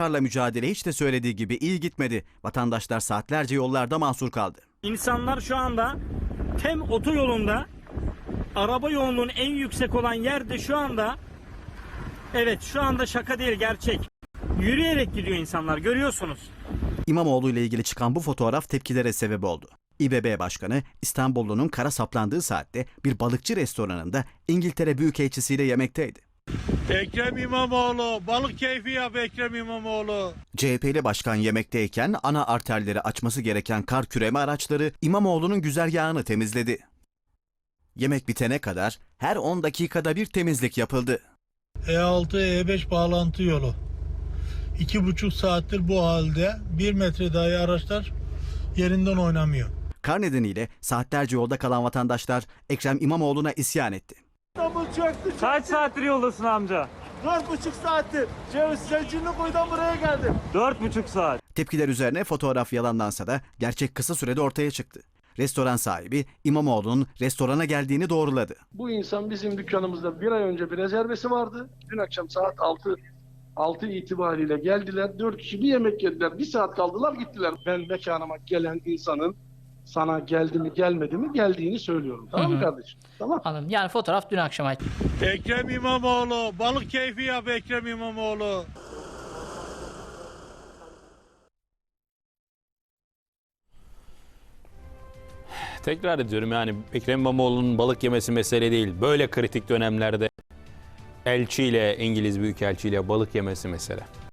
Karla mücadele hiç de söylediği gibi iyi gitmedi. Vatandaşlar saatlerce yollarda mahsur kaldı. İnsanlar şu anda Tem otoyolunda araba yoğunluğunun en yüksek olan yerde şu anda evet şu anda şaka değil gerçek. Yürüyerek gidiyor insanlar görüyorsunuz. İmamoğlu ile ilgili çıkan bu fotoğraf tepkilere sebep oldu. İBB Başkanı İstanbullu'nun kara saplandığı saatte bir balıkçı restoranında İngiltere Büyükelçisiyle yemekteydi. Ekrem İmamoğlu, balık keyfi yap Ekrem İmamoğlu. CHP'li başkan yemekteyken ana arterleri açması gereken kar küreme araçları İmamoğlu'nun güzergahını temizledi. Yemek bitene kadar her 10 dakikada bir temizlik yapıldı. E6, E5 bağlantı yolu. İki buçuk saattir bu halde. Bir metre dahi araçlar yerinden oynamıyor. Kar nedeniyle saatlerce yolda kalan vatandaşlar Ekrem İmamoğlu'na isyan etti. İstanbul çöktü. Kaç saattir yoldasın amca? Dört buçuk saattir. Ceviz Selçuklu koydan buraya geldim. Dört buçuk saat. Tepkiler üzerine fotoğraf yalanlansa da gerçek kısa sürede ortaya çıktı. Restoran sahibi İmamoğlu'nun restorana geldiğini doğruladı. Bu insan bizim dükkanımızda bir ay önce bir rezervesi vardı. Dün akşam saat 6 6 itibariyle geldiler. 4 kişi bir yemek yediler. Bir saat kaldılar gittiler. Ben mekanıma gelen insanın sana geldi mi gelmedi mi geldiğini söylüyorum. Tamam mı kardeşim? Tamam. Anladım. Yani fotoğraf dün akşam ait. Ekrem İmamoğlu, balık keyfi yap Ekrem İmamoğlu. Tekrar ediyorum yani Ekrem İmamoğlu'nun balık yemesi mesele değil. Böyle kritik dönemlerde elçiyle, İngiliz büyükelçiyle balık yemesi mesele.